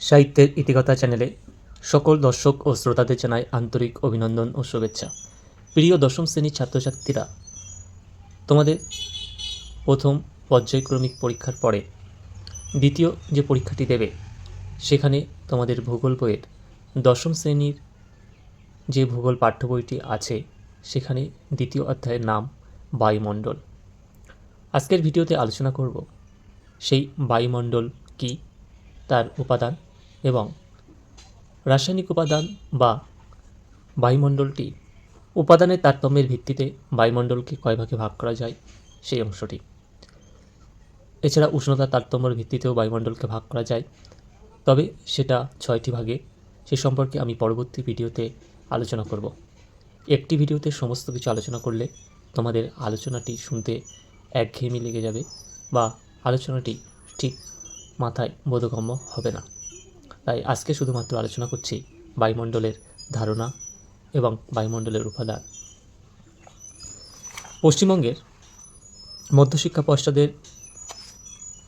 সাহিত্যের ইতিকথা চ্যানেলে সকল দর্শক ও শ্রোতাদের জানাই আন্তরিক অভিনন্দন ও শুভেচ্ছা। প্রিয় দশম শ্রেণির ছাত্রছাত্রীরা, তোমাদের প্রথম পর্যায়ক্রমিক পরীক্ষার পরে দ্বিতীয় যে পরীক্ষাটি দেবে, সেখানে তোমাদের ভূগোল বইয়ের দশম শ্রেণির যে ভূগোল পাঠ্য বইটি আছে, সেখানে দ্বিতীয় অধ্যায়ের নাম বায়ুমণ্ডল। আজকের ভিডিওতে আলোচনা করব, সেই বায়ুমণ্ডল কি, তার উপাদান এবং রাসায়নিক উপাদান বা বায়ুমণ্ডলটি উপাদানের তারতম্যের ভিত্তিতে বায়ুমণ্ডলকে কয় ভাগে ভাগ করা যায়? সেই অংশটি। এছাড়া উষ্ণতার তারতম্যের ভিত্তিতেও বায়ুমণ্ডলকে ভাগ করা যায়। তবে সেটা ছয়টি ভাগে। সে সম্পর্কে আমি পরবর্তী ভিডিওতে আলোচনা করব। একটি ভিডিওতে সমস্ত কিছু আলোচনা করলে তোমাদের আলোচনাটি শুনতে একঘেয়েমি লেগে যাবে বা আলোচনাটি ঠিক মাথায় বোধগম্য হবে না। তাই আজকে শুধুমাত্র আলোচনা করছি বায়ুমণ্ডলের ধারণা এবং বায়ুমণ্ডলের উপাদান পশ্চিমবঙ্গের মধ্যশিক্ষা পর্ষদের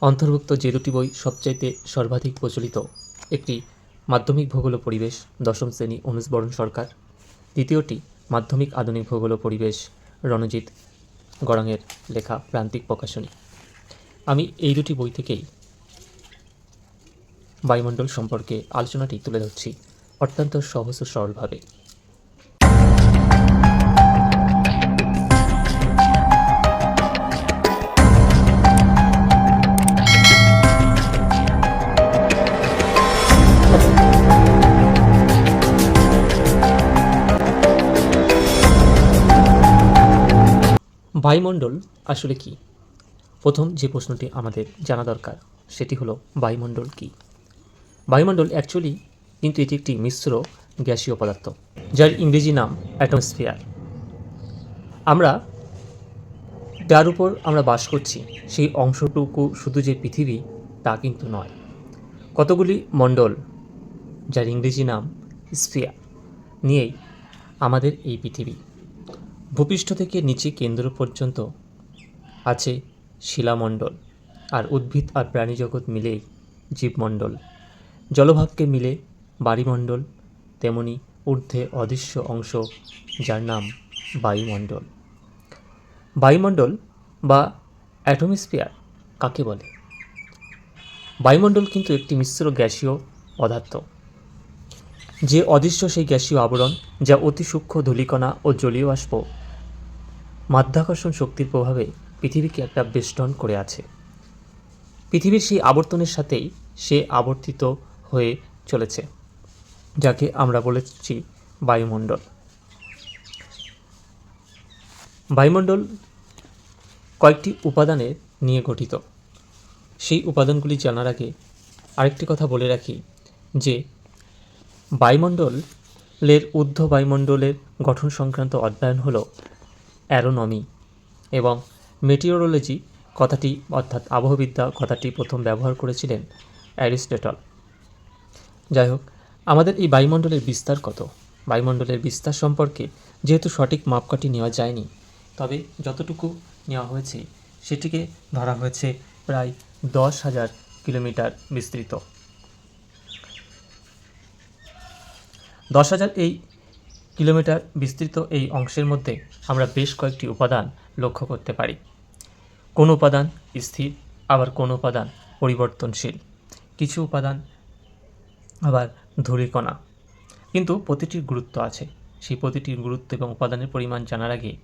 অন্তর্ভুক্ত যে দুটি বই সবচাইতে সর্বাধিক প্রচলিত, একটি মাধ্যমিক ভূগোল পরিবেশ, দশম শ্রেণি অনুজ বরণ সরকার, দ্বিতীয়টি মাধ্যমিক আধুনিক ভূগোল পরিবেশ, রণজিৎ গড়াঙের লেখা প্রান্তিক প্রকাশনী। আমি এই দুটি বই থেকেই বায়ুমণ্ডল সম্পর্কে আলোচনাটি তুলে ধরছি অত্যন্ত সহজ ও সরলভাবে। বায়ুমণ্ডল আসলে কি? প্রথম যে প্রশ্নটি আমাদের জানা দরকার, সেটি হলো, বায়ুমণ্ডল কি? বায়ুমণ্ডল অ্যাকচুয়ালি কিন্তু এটি একটি মিশ্র গ্যাসীয় পদার্থ, যার ইংরেজি নাম অ্যাটমসফিয়ার আমরা যার উপর আমরা বাস করছি, সেই অংশটুকু শুধু যে পৃথিবী তা কিন্তু নয়। কতগুলি মণ্ডল, যার ইংরেজি নাম স্ফিয়ার নিয়েই আমাদের এই পৃথিবী। ভূপৃষ্ঠ থেকে নিচে কেন্দ্র পর্যন্ত আছে শিলামণ্ডল, আর উদ্ভিদ আর প্রাণীজগৎ মিলেই জীবমণ্ডল। জলভাগকে মিলে বাড়িমণ্ডল তেমনি ঊর্ধ্বে অদৃশ্য অংশ, যার নাম বায়ুমণ্ডল। বায়ুমণ্ডল বা অ্যাটমস্ফিয়ার কাকে বলে? বায়ুমণ্ডল কিন্তু একটি মিশ্র গ্যাসীয় পদার্থ। যে অদৃশ্য সেই গ্যাসীয় আবরণ যা অতি সূক্ষ্ম ধূলিকণা ও জলীয় বাষ্প মাধ্যাকর্ষণ শক্তির প্রভাবে পৃথিবীকে একটা বেষ্টন করে আছে। পৃথিবীর সেই আবর্তনের সাথেই সে আবর্তিত হয়ে চলেছে, যাকে আমরা বলেছি বায়ুমণ্ডল। বায়ুমণ্ডল কয়েকটি উপাদানের নিয়ে গঠিত। সেই উপাদানগুলি জানার আগে আরেকটি কথা বলে রাখি যে, বায়ুমণ্ডলের ঊর্ধ্ব বায়ুমণ্ডলের গঠন সংক্রান্ত অধ্যয়ন হল অ্যারোনমি এবং মেটিওরোলজি কথাটি অর্থাৎ আবহবিদ্যা কথাটি প্রথম ব্যবহার করেছিলেন অ্যারিস্টটল। যাই হোক, আমাদের এই বায়ুমণ্ডলের বিস্তার কত? বায়ুমণ্ডলের বিস্তার সম্পর্কে যেহেতু সঠিক মাপকাঠি নেওয়া যায়নি, তবে যতটুকু নেওয়া হয়েছে সেটিকে ধরা হয়েছে প্রায় দশ হাজার কিলোমিটার বিস্তৃত। দশ হাজার এই কিলোমিটার বিস্তৃত এই অংশের মধ্যে আমরা বেশ কয়েকটি উপাদান লক্ষ্য করতে পারি। কোন উপাদান স্থির, আবার কোন উপাদান পরিবর্তনশীল। কিছু উপাদান আবার ধূলিকণা। কিন্তু প্রতিটির গুরুত্ব আছে। সেই প্রতিটির গুরুত্ব এবং উপাদানের পরিমাণ জানার আগে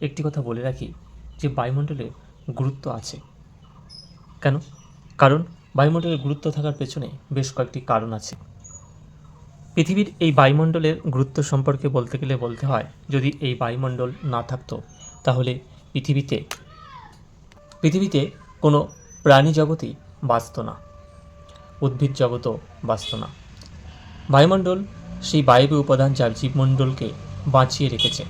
একটি কথা বলে রাখি যে বায়ুমণ্ডলের গুরুত্ব আছে। কেন? কারণ বায়ুমণ্ডলের গুরুত্ব থাকার পেছনে বেশ কয়েকটি কারণ আছে। পৃথিবীর এই বায়ুমণ্ডলের গুরুত্ব সম্পর্কে বলতে গেলে বলতে হয়, যদি এই বায়ুমণ্ডল না থাকতো, তাহলে পৃথিবীতে পৃথিবীতে কোনো প্রাণী জগতই বাঁচত না। উদ্ভিদ জগতও বাঁচত না। বায়ুমণ্ডল সেই বায়বীয় উপাদান যার জীবমণ্ডলকে বাঁচিয়ে রেখেছে।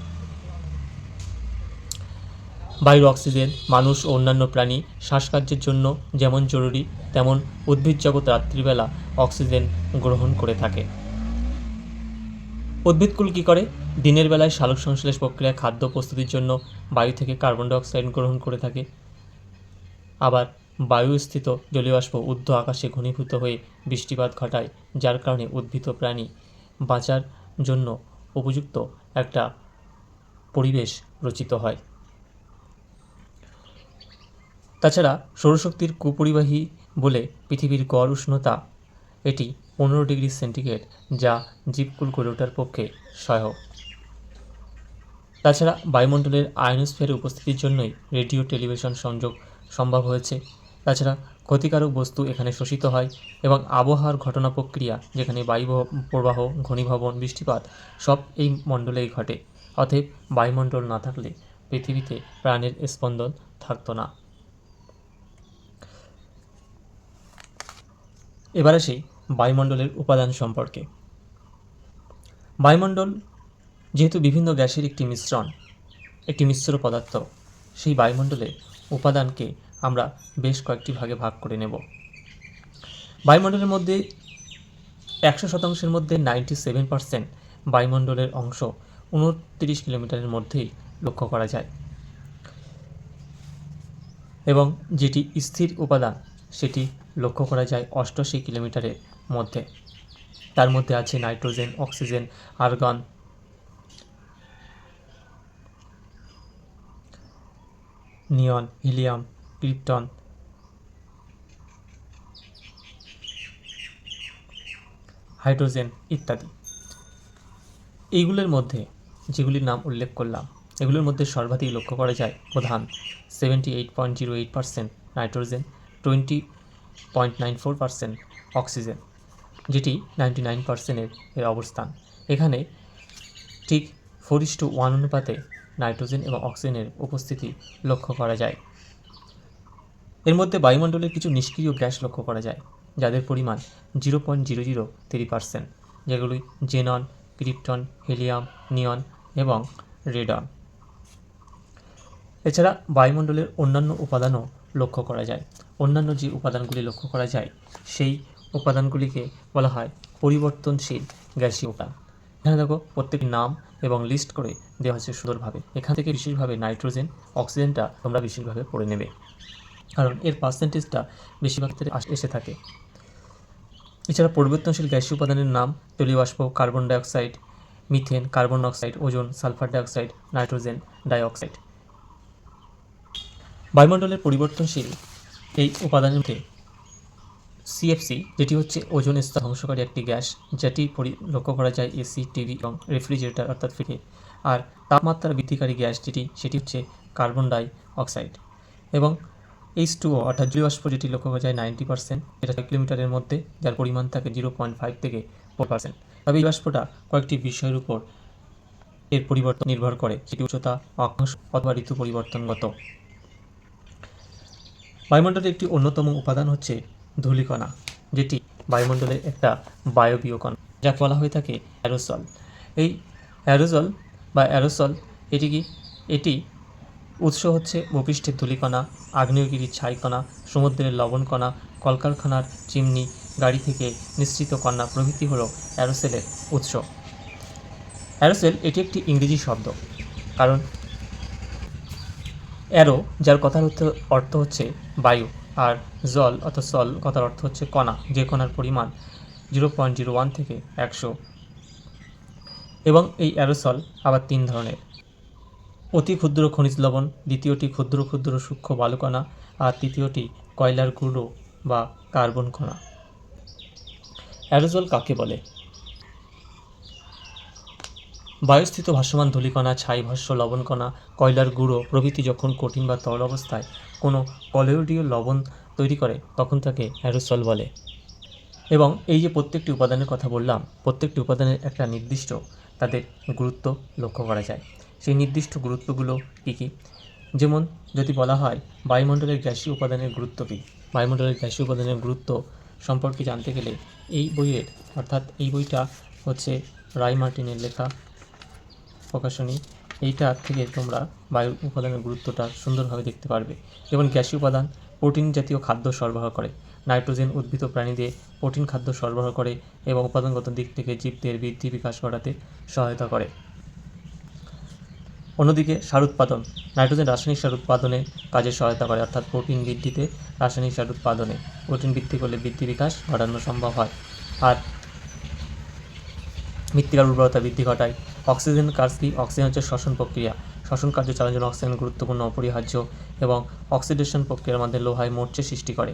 বায়ুর অক্সিজেন মানুষ ও অন্যান্য প্রাণী শ্বাসকার্যের জন্য যেমন জরুরি, তেমন উদ্ভিদ জগৎ রাত্রিবেলা অক্সিজেন গ্রহণ করে থাকে। উদ্ভিদকুল কী করে? দিনের বেলায় সালোক সংশ্লেষ প্রক্রিয়ায় খাদ্য প্রস্তুতির জন্য বায়ু থেকে কার্বন ডাইঅক্সাইড গ্রহণ করে থাকে। আবার বায়ুস্থিত জলীয়বাষ্প ঊর্ধ্ব আকাশে ঘনীভূত হয়ে বৃষ্টিপাত ঘটায়, যার কারণে উদ্ভিদ প্রাণী বাঁচার জন্য উপযুক্ত একটা পরিবেশ রচিত হয়। তাছাড়া সৌরশক্তির কুপরিবাহী বলে পৃথিবীর গড় উষ্ণতা এটি পনেরো ডিগ্রি সেন্টিগ্রেড, যা জীবকুল গড়ে ওঠার পক্ষে সহায়ক। তাছাড়া বায়ুমণ্ডলের আয়নোস্ফিয়ারের উপস্থিতির জন্যই রেডিও, টেলিভিশন সংযোগ সম্ভব হয়েছে। তাছাড়া ক্ষতিকারক বস্তু এখানে শোষিত হয় এবং আবহাওয়ার ঘটনা প্রক্রিয়া, যেখানে বায়ু প্রবাহ, ঘনীভবন, বৃষ্টিপাত, সব এই মণ্ডলেই ঘটে। অতএব বায়ুমণ্ডল না থাকলে পৃথিবীতে প্রাণের স্পন্দন থাকতো না। এবার আসি বায়ুমণ্ডলের উপাদান সম্পর্কে। বায়ুমণ্ডল যেহেতু বিভিন্ন গ্যাসের একটি মিশ্রণ, একটি মিশ্র পদার্থ, সেই বায়ুমণ্ডলের উপাদানকে আমরা বেশ কয়েকটি ভাগে ভাগ করে নেব। বায়ুমণ্ডলের মধ্যে একশো শতাংশের মধ্যে নাইনটি সেভেন পার্সেন্ট বায়ুমণ্ডলের অংশ উনত্রিশ কিলোমিটারের মধ্যেই লক্ষ্য করা যায়। এবং যেটি স্থির উপাদান, সেটি লক্ষ্য করা যায় অষ্টআশি কিলোমিটারের মধ্যে। তার মধ্যে আছে nitrogen, oxygen, argon. Neon, helium krypton hydrogen ইত্যাদি। এইগুলোর মধ্যে যেগুলির নাম উল্লেখ করলাম, এগুলোর মধ্যে সর্বাধিক লক্ষ্য করা যায় প্রধান seventy eight point zero eight percent nitrogen twenty point nine four percent oxygen, যেটি নাইনটি নাইন পার্সেন্টের এর অবস্থান। এখানে ঠিক ফোর ইস টু ওয়ান অনুপাতে নাইট্রোজেন এবং অক্সিজেনের উপস্থিতি লক্ষ্য করা যায়। এর মধ্যে বায়ুমণ্ডলের কিছু নিষ্ক্রিয় গ্যাস লক্ষ্য করা যায়, যাদের পরিমাণ zero point zero zero three percent, যেগুলি জেনন, ক্রিপ্টন, হিলিয়াম, নিয়ন এবং রেডন। এছাড়া বায়ুমণ্ডলের অন্যান্য উপাদানও লক্ষ্য করা যায়। অন্যান্য যে উপাদানগুলি লক্ষ্য করা যায়, সেই উপাদানগুলিকে বলা হয় পরিবর্তনশীল গ্যাসীয় উপাদান। এখানে দেখো প্রত্যেকটি নাম এবং লিস্ট করে দেওয়া হয়েছে সুন্দরভাবে। এখান থেকে বিশেষভাবে নাইট্রোজেন, অক্সিজেনটা তোমরা বিশেষভাবে পড়ে নেবে। কারণ এর পার্সেন্টেজটা বেশিরভাগ ক্ষেত্রে এসে থাকে। এছাড়া পরিবর্তনশীল গ্যাসীয় উপাদানের নাম জলীয় বাষ্প carbon dioxide, methane, carbon oxide, ozone, sulphur dioxide, nitrogen dioxide. বায়ুমণ্ডলের পরিবর্তনশীল এই উপাদানের মধ্যে সিএফসি যেটি হচ্ছে ওজন স্তর ধ্বংসকারী একটি গ্যাস, যেটি লক্ষ্য করা যায় এসি টিভি এবং রেফ্রিজারেটর অর্থাৎ ফ্রিজে। আর তাপমাত্রা বৃদ্ধিকারী গ্যাস যেটি, সেটি হচ্ছে কার্বন ডাই অক্সাইড এবং এইচ টু অর্থাৎ জলীয় বাষ্প যেটি লক্ষ্য করা যায় নাইনটি পার্সেন্ট ছয় কিলোমিটারের মধ্যে, যার পরিমাণ থাকে জিরো পয়েন্ট ফাইভ থেকে ফোর পার্সেন্ট তবে এই বাষ্পটা কয়েকটি বিষয়ের উপর এর পরিবর্তন নির্ভর করে, সেটি উচ্চতা অক্ষাংশ অথবা ঋতু পরিবর্তনগত। বায়ুমণ্ডলের একটি অন্যতম উপাদান হচ্ছে ধূলিকণা, যেটি বায়ুমণ্ডলের একটা বায়বীয় কণা, যাকে বলা হয়ে থাকে অ্যারোসল। এই অ্যারোসল বা অ্যারোসল, এটি কি? এটি উৎস হচ্ছে ভূপৃষ্ঠের ধূলিকণা, আগ্নেয়গিরির ছাইকণা, সমুদ্রের লবণকণা, কলকারখানার চিমনি, গাড়ি থেকে নিঃসৃত কণা প্রভৃতি হল অ্যারোসেলের উৎস। অ্যারোসেল এটি একটি ইংরেজি শব্দ, কারণ অ্যারো, যার কথার অর্থ- হচ্ছে বায়ু, আর জল অর্থাৎ সল কথার অর্থ হচ্ছে কণা, যে কণার পরিমাণ জিরো পয়েন্ট জিরো ওয়ান থেকে একশো। এবং এই অ্যারোসল আবার তিন ধরনের। অতি ক্ষুদ্র খনিজ লবণ, দ্বিতীয়টি ক্ষুদ্র ক্ষুদ্র সূক্ষ্ম বালুকণা, আর তৃতীয়টি কয়লার গুঁড়ো বা কার্বন কণা। অ্যারোজল কাকে বলে? বায়ুস্থিত ভাসমান ধূলিকণা ছাই ভস্য লবণকণা কয়লার গুঁড়ো প্রভৃতি যখন কঠিন বা তরল অবস্থায় কোনো কলোয়েডীয় লবণ তৈরি করে, তখন তাকে অ্যারোসল বলে। এবং এই যে প্রত্যেকটি উপাদানের কথা বললাম, প্রত্যেকটি উপাদানের একটা নির্দিষ্ট তাদের গুরুত্ব লক্ষ্য করা যায়। সেই নির্দিষ্ট গুরুত্বগুলো কী কী? যেমন, যদি বলা হয় বায়ুমণ্ডলের গ্যাসীয় উপাদানের গুরুত্ব কী? বায়ুমণ্ডলের গ্যাসীয় উপাদানের গুরুত্ব সম্পর্কে জানতে গেলে এই বইয়ের, অর্থাৎ এই বইটা হচ্ছে রায় মার্টিনের লেখা প্রকাশনী। এইটা থেকে তোমরা বায়ু উপাদানের গুরুত্বটা সুন্দরভাবে দেখতে পারবে। যেমন, গ্যাসীয় উপাদান প্রোটিন জাতীয় খাদ্য সরবরাহ করে। নাইট্রোজেন উদ্ভিদ প্রাণীদের প্রোটিন খাদ্য সরবরাহ করে এবং উপাদানগত দিক থেকে জীবদের বৃদ্ধি বিকাশ ঘটাতে সহায়তা করে। অন্যদিকে সার উৎপাদন নাইট্রোজেন রাসায়নিক সার উৎপাদনে কাজে সহায়তা করে, অর্থাৎ প্রোটিন বৃদ্ধিতে রাসায়নিক সার উৎপাদনে প্রোটিন বৃদ্ধি করলে বৃদ্ধি বিকাশ ঘটানো সম্ভব হয়। আর মৃত্তিকার উর্বরতা বৃদ্ধি ঘটায়। অক্সিজেন কাজ কি অক্সিজেন হচ্ছে শ্বসন প্রক্রিয়া। শ্বসন কার্য চালানোর জন্য অক্সিজেন গুরুত্বপূর্ণ, অপরিহার্য এবং অক্সিডেশন প্রক্রিয়ার মধ্যে লোহায় মোর্চে সৃষ্টি করে।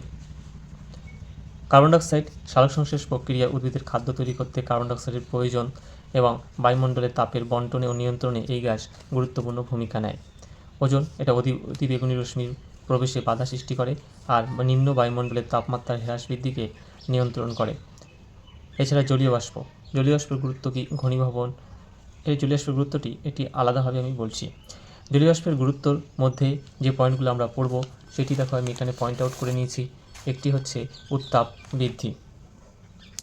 কার্বন ডাইঅক্সাইড সালোক সংশ্লেষ প্রক্রিয়া উদ্ভিদের খাদ্য তৈরি করতে কার্বন ডাইঅক্সাইডের প্রয়োজন। এবং বায়ুমণ্ডলের তাপের বন্টনে ও নিয়ন্ত্রণে এই গ্যাস গুরুত্বপূর্ণ ভূমিকা নেয়। ওজন এটা অতি অতি বেগুনি রশ্মির প্রবেশে বাধা সৃষ্টি করে আর নিম্ন বায়ুমণ্ডলের তাপমাত্রার হ্রাস বৃদ্ধিকে নিয়ন্ত্রণ করে। এছাড়া জলীয় বাষ্প। জলীয় বাষ্পের গুরুত্ব কি ঘনীভবন? এই জলীয় বাষ্পের গুরুত্বটি এটি আলাদাভাবে আমি বলছি। জলীয় বাষ্পের গুরুত্বর মধ্যে যে পয়েন্টগুলো আমরা পড়ব, সেটি দেখো, আমি এখানে পয়েন্ট আউট করে নিয়েছি। একটি হচ্ছে উত্তাপ বৃদ্ধি।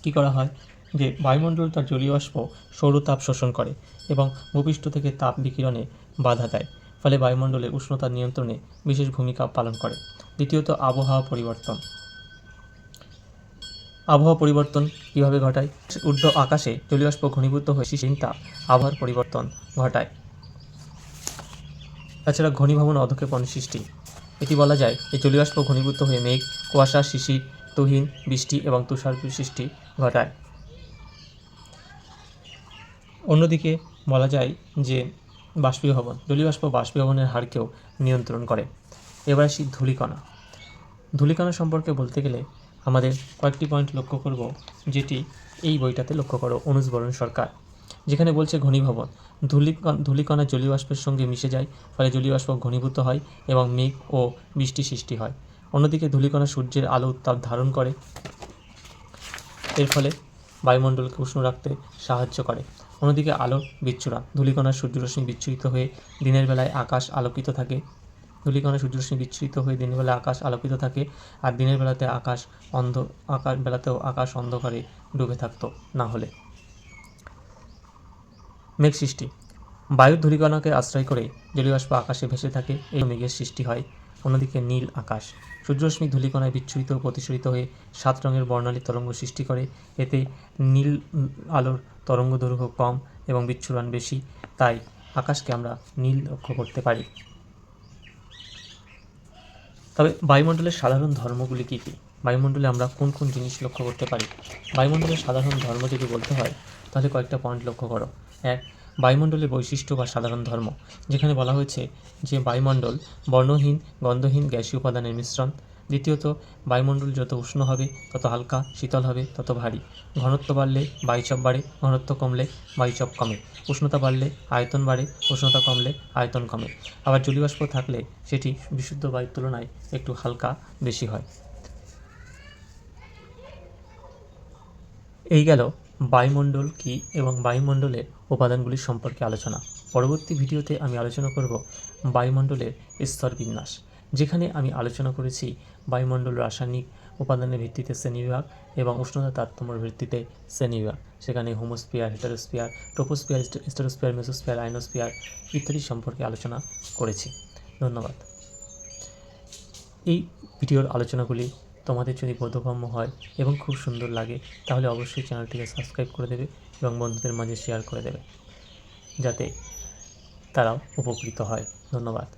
কী করা হয়? যে বায়ুমণ্ডল তার জলীয় বাষ্প সৌরতাপ শোষণ করে এবং ভূপৃষ্ঠ থেকে তাপ বিকিরণে বাধা দেয়, ফলে বায়ুমণ্ডলে উষ্ণতা নিয়ন্ত্রণে বিশেষ ভূমিকা পালন করে। দ্বিতীয়ত, আবহাওয়া পরিবর্তন। আবহাওয়া পরিবর্তন কীভাবে ঘটায়? ঊর্ধ্ব আকাশে জলীয়বাষ্প ঘনীভূত হয়ে চিন্তা আবহাওয়ার পরিবর্তন ঘটায়। তাছাড়া, ঘনীভবন অধক্ষেপণ সৃষ্টি। এটি বলা যায় এই জলীয় বাষ্প ঘনীভূত হয়ে মেঘ, কুয়াশা, শিশির, তুহিন, বৃষ্টি এবং তুষার সৃষ্টি ঘটায়। অন্যদিকে বলা যায় যে বাষ্পীভবন জলীয় বাষ্প বাষ্পীভবনের হারকেও নিয়ন্ত্রণ করে। এবার আসি ধূলিকণা। ধূলিকণা সম্পর্কে বলতে গেলে আমাদের কয়েকটি পয়েন্ট লক্ষ্য করব, যেটি এই বইটাতে লক্ষ্য করো অনুজবরণ সরকার, যেখানে বলছে ঘনীভবন, ধূলিকণ ধূলিকণা জলীয় বাষ্পের সঙ্গে মিশে যায়, ফলে জলীয় বাষ্প ঘনীভূত হয় এবং মেঘ ও বৃষ্টি সৃষ্টি হয়। অন্যদিকে ধূলিকণা সূর্যের আলো উত্তাপ ধারণ করে। এর ফলে বায়ুমণ্ডলকে উষ্ণ রাখতে সাহায্য করে। অন্যদিকে আলো বিচ্ছুরা। ধূলিকণা সূর্যরশ্মি বিচ্ছুরিত হয়ে দিনের বেলায় আকাশ আলোকিত থাকে। ধূলিকণা সূর্যরশ্মি বিচ্ছুরিত হয়ে দিনের বেলায় আকাশ আলোকিত থাকে আর দিনের বেলাতে আকাশ অন্ধ আকাশ বেলাতেও আকাশ অন্ধকারে ডুবে থাকতো না হলে। মেঘ সৃষ্টি বায়ুর ধূলিকণাকে আশ্রয় করে জলীয় বাষ্প আকাশে ভেসে থাকে, এই মেঘের সৃষ্টি হয়। অন্যদিকে নীল আকাশ। সূর্যরশ্মি ধূলিকণায় বিচ্ছুরিত ও প্রতিসরিত হয়ে সাত রঙের বর্ণালী তরঙ্গ সৃষ্টি করে। এতে নীল আলোর তরঙ্গ দৈর্ঘ্য কম এবং বিচ্ছুরণ বেশি। তাই আকাশকে আমরা নীল লক্ষ্য করতে পারি। তবে বায়ুমণ্ডলের সাধারণ ধর্মগুলি কী কী? বায়ুমণ্ডলে আমরা কোন কোন জিনিস লক্ষ্য করতে পারি? বায়ুমণ্ডলের সাধারণ ধর্ম যদি বলতে হয়, তাহলে কয়েকটা পয়েন্ট লক্ষ্য করো। এক বায়ুমণ্ডলের বৈশিষ্ট্য বা সাধারণ ধর্ম, যেখানে বলা হয়েছে যে বায়ুমণ্ডল বর্ণহীন, গন্ধহীন, গ্যাসীয় উপাদানের মিশ্রণ। দ্বিতীয়ত, বায়ুমণ্ডল যত উষ্ণ হবে, তত হালকা, শীতল হবে, তত ভারী। ঘনত্ব বাড়লে বায়ুচাপ বাড়ে, ঘনত্ব কমলে বায়ুচাপ কমে। উষ্ণতা বাড়লে আয়তন বাড়ে, উষ্ণতা কমলে আয়তন কমে। আবার জলীয়বাষ্প থাকলে সেটি বিশুদ্ধ বায়ুর তুলনায় একটু হালকা বেশি হয়। এই গেল বায়ুমণ্ডল কী এবং বায়ুমণ্ডলের উপাদানগুলির সম্পর্কে আলোচনা। পরবর্তী ভিডিওতে আমি আলোচনা করব বায়ুমণ্ডলের স্তর বিন্যাস যেখানে আমি আলোচনা করেছি বায়ুমণ্ডল রাসায়নিক উপাদানের ভিত্তিতে শ্রেণীবিভাগ এবং উষ্ণতা তারতম্যের ভিত্তিতে শ্রেণীবিভাগ, সেখানে হোমোস্পিয়ার হেটারোস্পিয়ার ট্রোপোস্পিয়ার স্টেরোস্পিয়ার মেসোস্পিয়ার আইনোস্পিয়ার ইত্যাদি সম্পর্কে আলোচনা করেছি। ধন্যবাদ। এই ভিডিওর আলোচনাগুলি তোমাদের যদি বোধগম্য হয় এবং খুব সুন্দর লাগে, তাহলে অবশ্যই চ্যানেলটিকে সাবস্ক্রাইব করে দেবে এবং বন্ধুদের মাঝে শেয়ার করে দেবে, যাতে তারাও উপকৃত হয়। ধন্যবাদ।